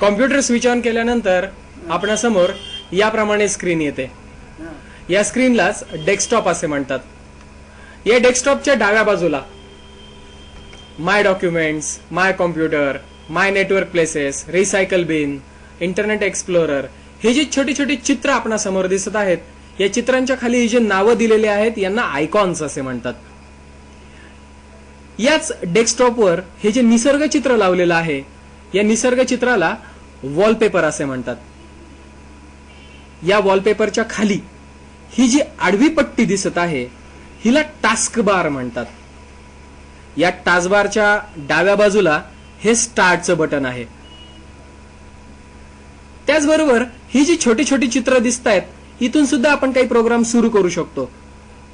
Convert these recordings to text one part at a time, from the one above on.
Computer switch on केल्यानंतर आपणासमोर याप्रमाणे screen येते. या स्क्रीनलाच डेस्कटॉप असे म्हणतात. या डेस्कटॉपच्या डाव्या बाजूला my documents my computer my network places recycle bin internet explorer हे जे छोटी छोटी चित्र आपणासमोर दिसत आहेत या चित्रांच्या खाली ही जे नावं दिलेली आहेत यांना आयकॉन्स असे म्हणतात. याच डेस्कटॉपवर हे जे निसर्ग चित्र लावलेलं आहे या निसर्ग चित्राला वॉलपेपर असे म्हणतात. या वॉलपेपरच्या खाली ही जी आडवी पट्टी दिसत आहे हिला टास्क बार म्हणतात. या टास्कबारच्या डाव्या बाजूला हे स्टार्टचं बटन आहे. त्याचबरोबर ही जी छोटी छोटी चित्र दिसत आहेत इथून सुद्धा आपण काही प्रोग्राम सुरू करू शकतो.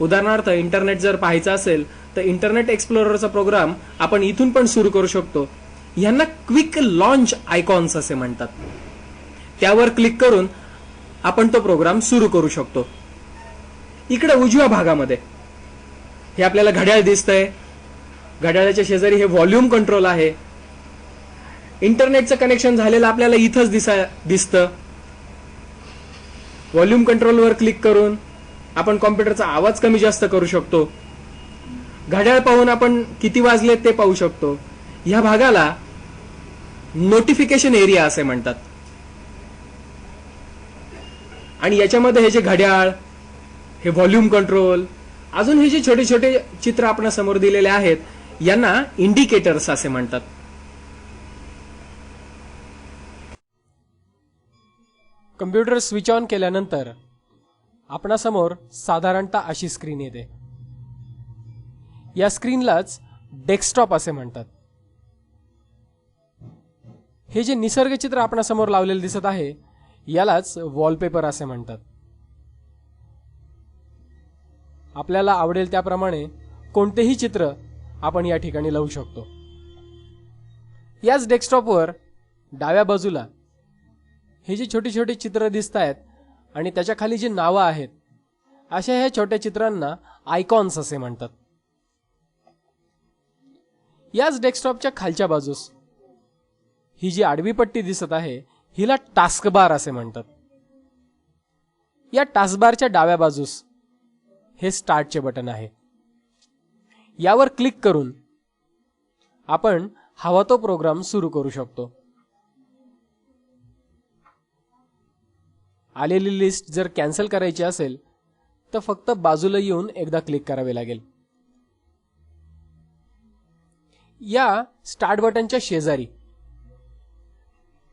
उदाहरणार्थ इंटरनेट जर पाहायचं असेल तर इंटरनेट एक्सप्लोररचा प्रोग्राम आपण इथून पण सुरू करू शकतो. यांना क्विक लॉन्च आयकॉन्स असे म्हणतात. त्यावर क्लिक करून आपण तो प्रोग्राम सुरू करू शकतो. इकडे उजव्या भागामध्ये. हे आपल्याला घड्याळ दिसतंय. घड्याळाच्या शेजारी हे व्हॉल्यूम कंट्रोल आहे. इंटरनेटचं कनेक्शन झालेलं आपल्याला इथंच दिसा दिसतं. व्हॉल्यूम कंट्रोलवर क्लिक करून आपण कॉम्प्युटरचा आवाज कमी जास्त करू शकतो. घड्याळ पाहून आपण किती वाजले ते पाहू शकतो. ह्या भागाला नोटिफिकेशन एरिया असे म्हणतात. आणि याच्यामध्ये हे जे घड्याळ हे व्हॉल्यूम कंट्रोल अजून हे जे छोटे छोटे चित्र आपण समोर दिलेले आहेत यांना इंडिकेटर्स असे म्हणतात. कम्प्युटर स्विच ऑन केल्यानंतर आपणासमोर साधारणतः अशी स्क्रीन येते. या स्क्रीनलाच डेस्कटॉप असे म्हणतात. हे जे निसर्ग चित्र आपणासमोर लावलेले दिसत आहे यालाच वॉलपेपर असे म्हणतात. आपल्याला आवडेल त्याप्रमाणे कोणतेही चित्र आपण या ठिकाणी लावू शकतो. याच डेस्कटॉपवर डाव्या बाजूला हे जे छोटी छोटी चित्र दिसत आहेत आणि त्याच्याखाली जी नावं आहेत अशा ह्या छोट्या चित्रांना आयकॉन्स असे म्हणतात. याच डेस्कटॉपच्या खालच्या बाजूस ही जी आडवी पट्टी दिसत आहे हिला टास्कबार असे म्हणतात. या टास्कबारच्या डाव्या बाजूस हे स्टार्टचे बटन आहे. यावर क्लिक करून आपण हवा तो प्रोग्राम सुरू करू शकतो. आलेली लिस्ट जर कॅन्सल करायची असेल तर फक्त बाजूला येऊन एकदा क्लिक करावे लागेल. या स्टार्ट बटनच्या शेजारी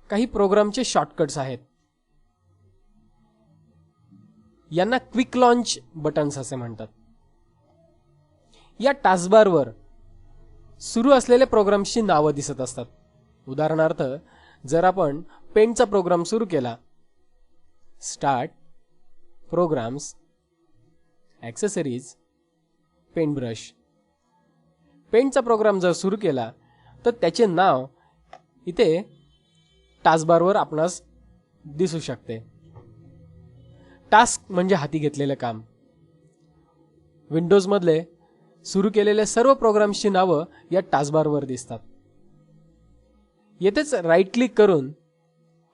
काही प्रोग्रामचे शॉर्टकट्स आहेत. यांना क्विक लॉन्च बटन्स असे म्हणतात. या टास्कबारवर सुरू असलेल्या प्रोग्राम्सची नावं दिसत असतात. उदाहरणार्थ जर आपण पेंटचा प्रोग्राम सुरू केला start programs accessories paint brush पेंटचा program जर सुरू केला तर त्याचे नाव इथे टास्कबारवर आपणास दिसू शकते. टास्क म्हणजे हाती घेतलेलं काम. विंडोजमधले सुरू केलेले सर्व प्रोग्राम्सची नावं या टास्कबारवर दिसतात. येथेच राईट क्लिक करून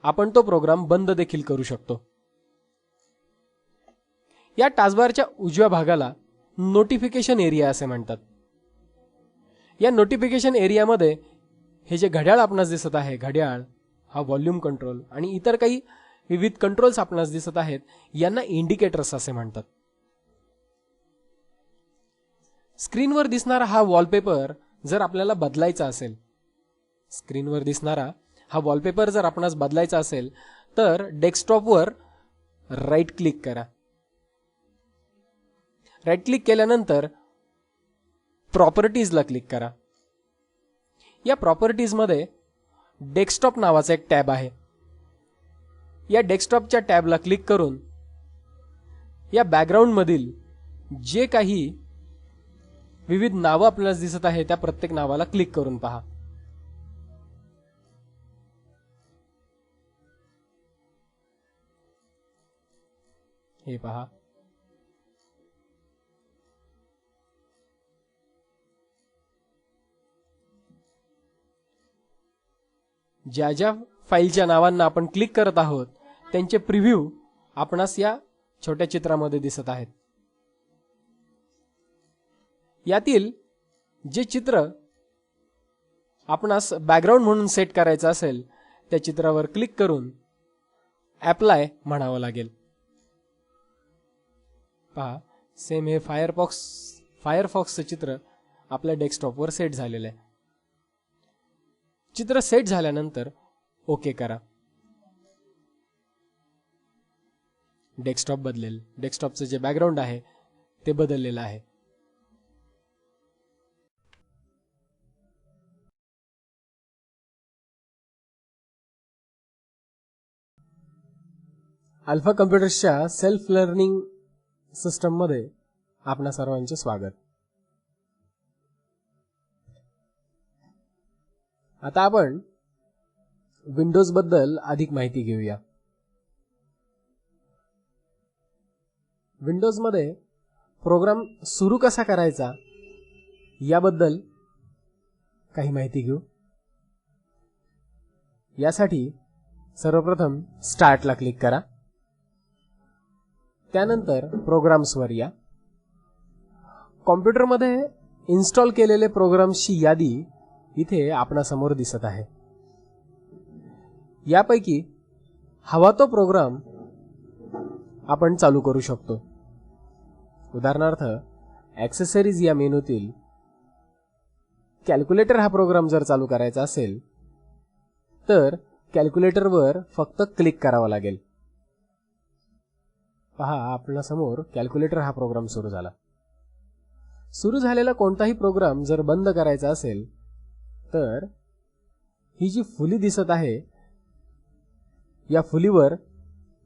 आपण तो प्रोग्राम बंद देखील करू शकतो. या टास्कबारच्या उजव्या भागाला नोटिफिकेशन एरिया असे म्हणतात. या नोटिफिकेशन एरियामध्ये हे जे घड्याळ आपणास दिसत आहे घड्याळ हा व्हॉल्यूम कंट्रोल आणि इतर काही विविध कंट्रोल्स आपणास दिसत आहेत यांना इंडिकेटर्स असे म्हणतात. स्क्रीनवर दिसणारा हा वॉलपेपर जर आपल्याला बदलायचा असेल स्क्रीनवर दिसणारा हा वॉलपेपर जर आपणास बदलायचा असेल तर डेस्कटॉपवर राईट क्लिक करा. राईट क्लिक केल्यानंतर प्रॉपर्टीजला क्लिक करा. या प्रॉपर्टीजमध्ये डेस्कटॉप नावाचा एक टॅब आहे. या डेस्कटॉपच्या टॅबला क्लिक करून या बॅकग्राऊंडमधील जे काही विविध नावं आपल्याला दिसत आहे त्या प्रत्येक नावाला क्लिक करून पहा. हे पहा. ज्या ज्या फाईलच्या नावांना आपण क्लिक करत आहोत त्यांचे प्रिव्ह्यू आपणास या छोट्या चित्रामध्ये दिसत आहेत. यातील जे चित्र आपणास बॅकग्राऊंड म्हणून सेट करायचं असेल त्या चित्रावर क्लिक करून ॲप्लाय म्हणावं लागेल. पहा सेम हे फायरफॉक्स फायरफॉक्सचं चित्र आपल्या डेस्कटॉपवर सेट झालेलं आहे. चित्र सेट झाल्यानंतर ओके करा. डेस्कटॉप बदलेल. डेस्कटॉपचं जे बॅकग्राऊंड आहे ते बदललेलं आहे. अल्फा कम्प्युटर्सच्या सेल्फ लर्निंग सिस्टममध्ये आपणा सर्वांचे स्वागत. आता आपण विंडोजबद्दल अधिक माहिती घेऊया. विंडोजमध्ये प्रोग्राम सुरू कसा करायचा याबद्दल काही माहिती घेऊ. यासाठी सर्वप्रथम स्टार्टला क्लिक करा. त्यानंतर प्रोग्राम्सवर या. कॉम्प्युटरमध्ये इन्स्टॉल केलेले प्रोग्राम्सची यादी इथे आपणासमोर दिसत आहे. यापैकी हवा तो प्रोग्राम आपण चालू करू शकतो. उदाहरणार्थ ॲक्सेसरीज या मेनूतील कॅल्क्युलेटर हा प्रोग्राम जर चालू करायचा असेल तर कॅल्क्युलेटरवर फक्त क्लिक करावं लागेल. पहा आपल्यासमोर कॅल्क्युलेटर हा प्रोग्राम सुरू झाला. सुरू झालेला कोणताही प्रोग्राम जर बंद करायचा असेल तर ही जी फुली दिसत आहे या फुलीवर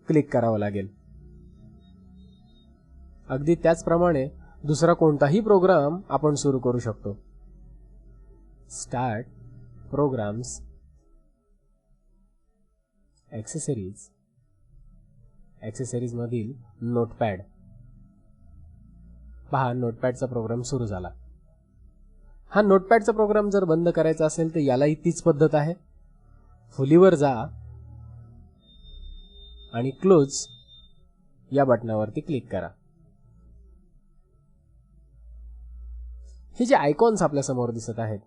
क्लिक करावं लागेल. अगदी त्याचप्रमाणे दुसरा कोणताही प्रोग्राम आपण सुरू करू शकतो. स्टार्ट प्रोग्राम्स ॲक्सेसरीज ॲक्सेसरीजमधील नोटपॅड पहा नोटपॅडचा प्रोग्राम सुरू झाला. हा नोटपॅडचा प्रोग्राम जर बंद करायचा असेल तर यालाही तीच पद्धत आहे. फुलीवर जा आणि क्लोज या बटनावरती क्लिक करा. हे जे आयकॉन्स आपल्यासमोर दिसत आहेत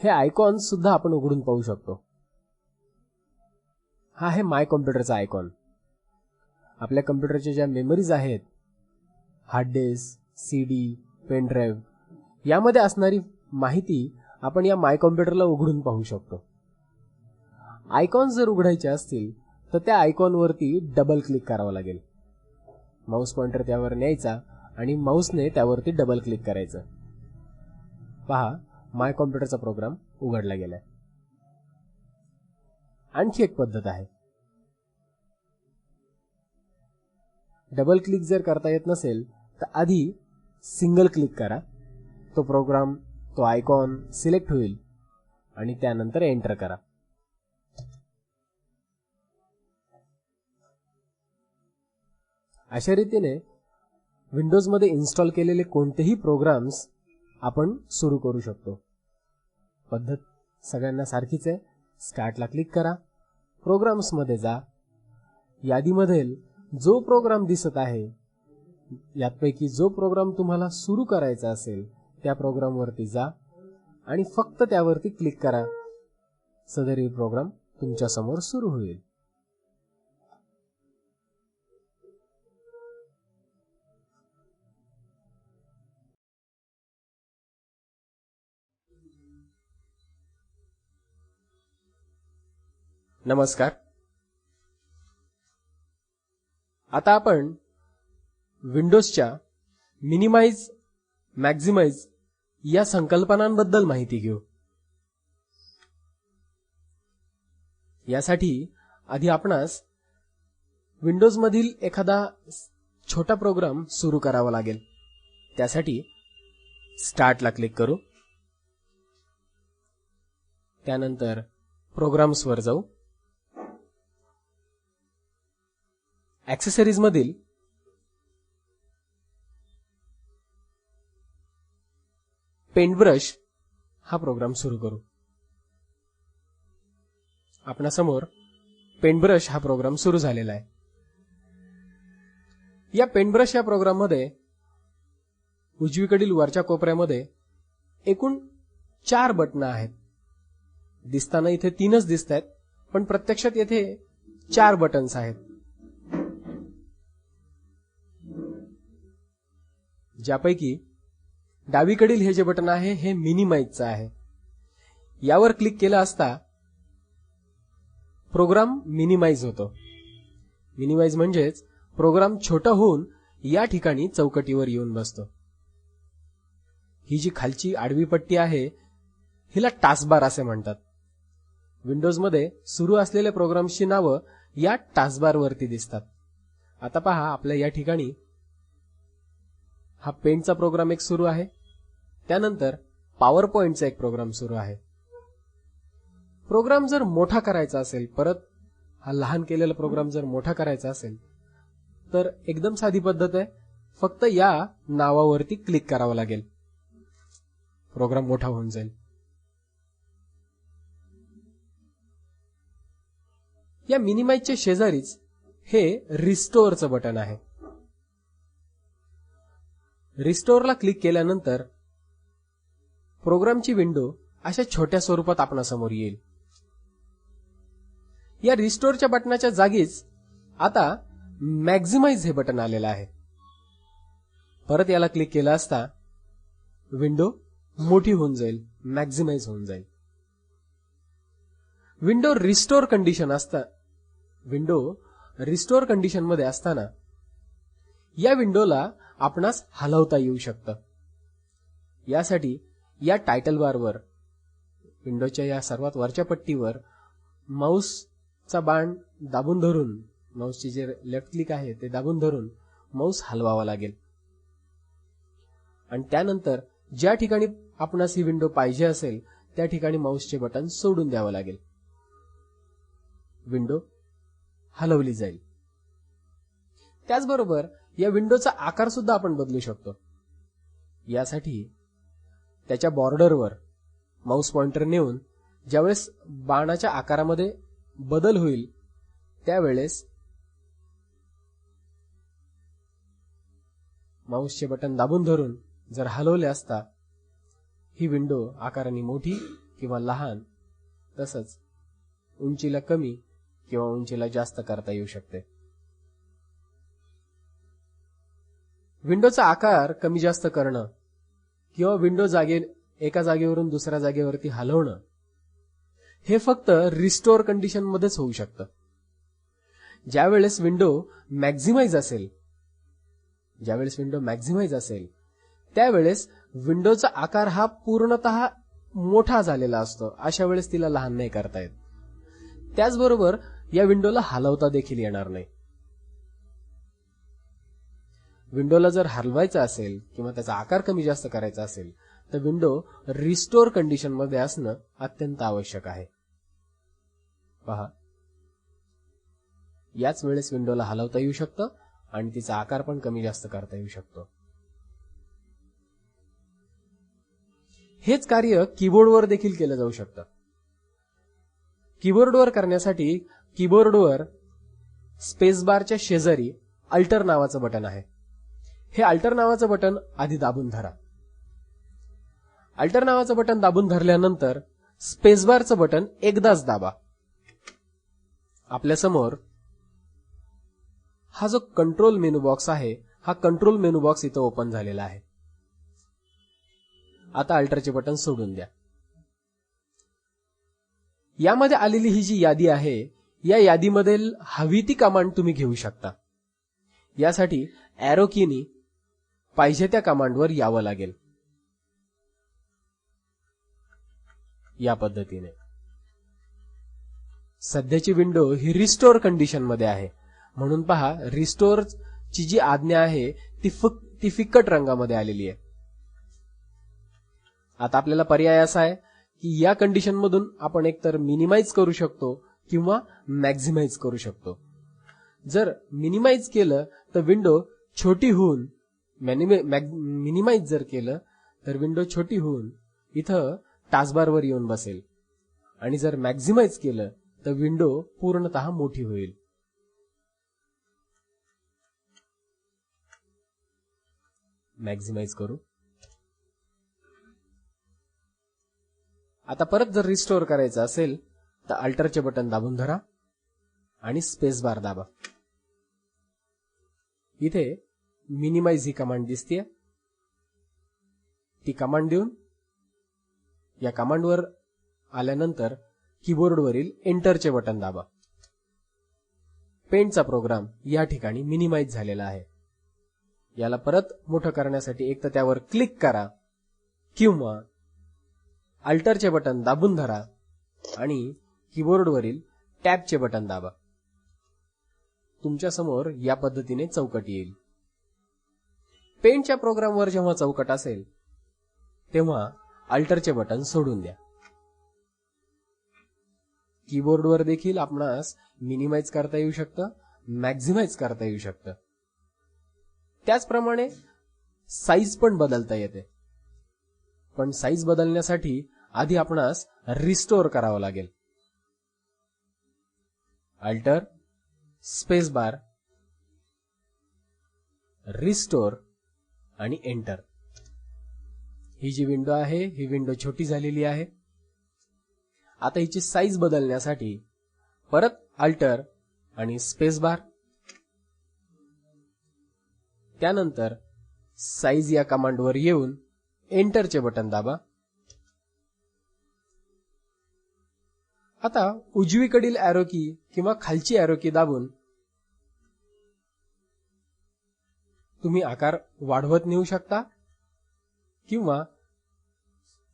हे आयकॉन्स सुद्धा आपण उघडून पाहू शकतो. हा आहे माय कॉम्प्युटरचा आयकॉन आपल्या कम्प्युटरच्या ज्या मेमरीज आहेत hard disk C D pen drive यामध्ये असणारी माहिती आपण या माय कॉम्प्युटरला उघडून पाहू शकतो. आयकॉन्स जर उघडायचे असतील तर त्या आयकॉनवरती डबल क्लिक करावं लागेल. माऊस पॉइंटर त्यावर न्यायचा आणि माऊसने त्यावरती डबल क्लिक करायचं. पहा माय कॉम्प्युटरचा प्रोग्राम उघडला गेलाय. आणखी एक पद्धत आहे. डबल क्लिक जर करता येत नसेल तर आधी सिंगल क्लिक करा. तो प्रोग्राम तो आयकॉन सिलेक्ट होईल आणि त्यानंतर एंटर करा. अशा रीतीने विंडोजमध्ये इन्स्टॉल केलेले कोणतेही प्रोग्राम्स आपण सुरू करू शकतो. पद्धत सगळ्यांना सारखीच आहे. स्टार्टला क्लिक करा. प्रोग्राम्समध्ये जा. यादीमधील जो प्रोग्राम दिसत आहे यापैकी जो प्रोग्राम तुम्हाला सुरू करायचा असेल त्या प्रोग्रामवरती जा आणि फक्त त्यावरती क्लिक करा. सदरी प्रोग्राम तुमच्यासमोर सुरू होईल. नमस्कार. आता आपण विंडोजच्या मिनिमाइज मॅक्झिमाइज या संकल्पनांबद्दल माहिती घेऊ. यासाठी आधी आपणास विंडोजमधील एखादा छोटा प्रोग्राम सुरू करावा लागेल. त्यासाठी स्टार्टला क्लिक करू. त्यानंतर प्रोग्राम्सवर जाऊ. ॲक्सेसरीज पेंटब्रश हा प्रोग्राम सुरू करू. आपणासमोर पेंटब्रश हा प्रोग्राम सुरू झालेला आहे. या पेंटब्रश या प्रोग्राममध्ये उजवीकडील वरच्या कोपऱ्यामध्ये एकूण चार बटणं आहेत. दिसताना इथे तीनच दिसत आहेत पण प्रत्यक्षात येथे चार बटन्स आहेत. ज्यापैकी डावीकडील हे जे बटन आहे हे मिनिमाइजचं आहे. यावर क्लिक केलं असता प्रोग्राम मिनिमाइज होतो. मिनिमाइज म्हणजेच प्रोग्राम छोटा होऊन या ठिकाणी चौकटीवर येऊन बसतो. ही जी खालची आडवी पट्टी आहे हिला टास्कबार असे म्हणतात. विंडोजमध्ये सुरू असलेल्या प्रोग्रामची नावं या टास्कबार वरती दिसतात. आता पहा आपल्या या ठिकाणी हा पेंटचा प्रोग्राम एक सुरू आहे. त्यानंतर पॉवर पॉइंटचा एक प्रोग्राम सुरू आहे. प्रोग्राम जर मोठा करायचा असेल परत हा लहान केलेला प्रोग्राम जर मोठा करायचा असेल तर एकदम साधी पद्धत आहे. फक्त या नावावरती क्लिक करावं लागेल. प्रोग्राम मोठा होऊन जाईल. या मिनिमाइजच्या शेजारीच हे रिस्टोअरचं बटन आहे. रिस्टोअरला क्लिक केल्यानंतर प्रोग्रामची विंडो अशा छोट्या स्वरूपात आपणासमोर येईल. या रिस्टोअरच्या बटनाच्या जागीच आता मॅक्झिमाइज हे बटन आलेलं आहे. परत याला क्लिक केलं असता विंडो मोठी होऊन जाईल मॅक्झिमाइज होऊन जाईल. विंडो रिस्टोर कंडिशन असता विंडो रिस्टोर कंडिशनमध्ये असताना या विंडोला आपणास हलवता येऊ शकतं. यासाठी या टायटल बारवर विंडोच्या या सर्वात वरच्या पट्टीवर माऊसचा बाण दाबून धरून माऊसचे जे लेफ्ट क्लिक आहे ते दाबून धरून माऊस हलवावा लागेल. आणि त्यानंतर ज्या ठिकाणी आपणास ही विंडो पाहिजे असेल त्या ठिकाणी माऊसचे बटन सोडून द्यावं लागेल. विंडो हलवली जाईल. त्याचबरोबर या विंडोचा आकार सुद्धा आपण बदलू शकतो. यासाठी त्याच्या बॉर्डरवर माऊस पॉइंटर नेऊन ज्यावेळेस बाणाच्या आकारामध्ये बदल होईल त्यावेळेस माऊसचे बटन दाबून धरून जर हलवले असता ही विंडो आकाराने मोठी किंवा लहान तसंच उंचीला कमी किंवा उंचीला जास्त करता येऊ शकते. विंडोचा आकार कमी जास्त करणं किंवा विंडो जागे एका जागेवरून दुसऱ्या जागेवरती हलवणं हे फक्त रिस्टोअर कंडिशनमध्येच होऊ शकतं. ज्यावेळेस विंडो मॅक्झिमाइज असेल ज्यावेळेस विंडो मॅक्झिमाइज असेल त्यावेळेस विंडोचा आकार हा पूर्णत मोठा झालेला असतो. अशा वेळेस तिला लहान नाही करता येत. त्याचबरोबर या विंडोला हलवता देखील येणार नाही. विंडोला जर हलवायचा असेल किंवा त्याचा आकार कमी जास्त करायचा असेल तर विंडो रिस्टोर कंडिशनमध्ये असणं अत्यंत आवश्यक आहे. पहा. याच वेळेस विंडोला हलवता येऊ शकतं आणि तिचा आकार पण कमी जास्त करता येऊ शकतो. हेच कार्य कीबोर्डवर देखील केलं जाऊ शकतं. कीबोर्डवर करण्यासाठी कीबोर्डवर स्पेसबारच्या शेजारी अल्टर नावाचं बटन आहे. हे अल्टर नावाचं बटन आधी दाबून धरा. अल्टर नावाचं बटन दाबून धरल्यानंतर स्पेसबारचं बटन एकदाच दाबा. आपल्यासमोर हा जो कंट्रोल मेनू बॉक्स आहे हा कंट्रोल मेनू बॉक्स इथं ओपन झालेला आहे. आता अल्टरचे बटन सोडून द्या. यामध्ये आलेली ही जी यादी आहे या यादीमधील हवी ती कमांड तुम्ही घेऊ शकता. यासाठी अॅरो पाहिजे त्या कमांडवर यावं लागेल. या पद्धतीने. सध्याची विंडो ही रिस्टोअर कंडिशनमध्ये आहे. म्हणून पहा रिस्टोअर ची जी आज्ञा आहे ती फक ती फिक्कट रंगामध्ये आलेली आहे. आता आपल्याला पर्याय असा आहे की या कंडिशन मधून आपण एकतर मिनिमाइज करू शकतो किंवा मॅक्झिमाइज करू शकतो. जर मिनिमाइज केलं तर विंडो छोटी होऊन मिनिमाइज जर केलं तर विंडो छोटी होऊन इथं टास्कबारवर येऊन बसेल. आणि जर मॅक्झिमाइज केलं तर विंडो पूर्णतः मोठी होईल. मॅक्झिमाइज करू. आता परत जर रिस्टोअर करायचं असेल तर अल्टरचे बटन दाबून धरा आणि स्पेस बार दाबा. इथे मिनिमाइज ही कमांड दिसते ती कमांड देऊन या कमांडवर आल्यानंतर कीबोर्डवरील एंटरचे बटन दाबा. पेंटचा प्रोग्राम या ठिकाणी मिनिमाइज झालेला आहे. याला परत मोठं करण्यासाठी एक तर त्यावर क्लिक करा किंवा अल्टरचे बटन दाबून धरा आणि कीबोर्डवरील टॅबचे बटन दाबा. तुमच्यासमोर या पद्धतीने चौकट येईल. पेंटच्या प्रोग्रामवर जेव्हा चौकट असेल तेव्हा अल्टरचे बटन सोडून द्या. कीबोर्डवर देखील आपणास मिनिमाइज करता येऊ शकतं मॅक्झिमाइज करता येऊ शकतं. त्याचप्रमाणे साईज पण बदलता येते. पण साईज बदलण्यासाठी आधी आपणास रिस्टोअर करावं लागेल. अल्टर स्पेस बार रिस्टोअर आणि एंटर. ही जी विंडो आहे ही विंडो छोटी झालेली आहे. आता हिची साईज बदलण्यासाठी परत अल्टर आणि स्पेस बार त्यानंतर साईज या कमांडवर येऊन एंटरचे बटन दाबा. आता उजवीकडील अॅरोकी की किंवा खालची अॅरोकी की दाबून तुम्ही आकार वाढवत नेऊ शकता? किंवा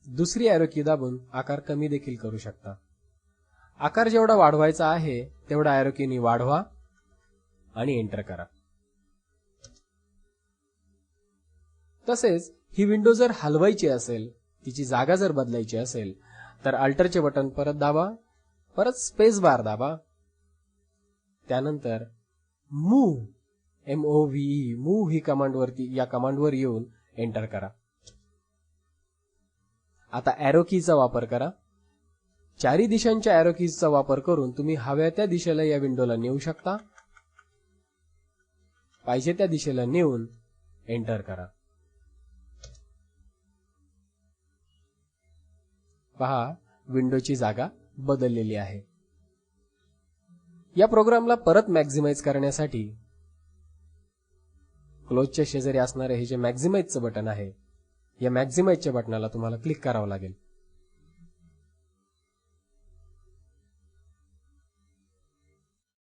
दुसरी एरो की दाबून आकार कमी देखील करू शकता. आकार जेवढा वाढवायचा आहे तेवढा एरो कीनी वाढवा आणि एंटर करा. तसेच ही विंडो जर हलवायची असेल तिची जागा जर बदलायची असेल तर अल्टरचे बटन परत दाबा परत स्पेस बार दाबा. त्यानंतर move M O V move ही कमांडवरती या कमांडवर येऊन एंटर करा. आता एरो कीचा वापर करा. चारी दिशांच्या एरो कीजचा वापर करून तुम्ही हव्या त्या दिशेला या विंडोला नेऊ शकता. पाहिजे त्या दिशेला नेऊन एंटर करा. पहा विंडोची जागा बदललेली आहे. या प्रोग्रामला परत मॅक्झिमाइज करण्यासाठी क्लोजच्या शेजारी असणारे हे जे मॅक्झिमाइजचं बटन आहे या मॅक्झिमाइजच्या बटनाला तुम्हाला क्लिक करावं लागेल.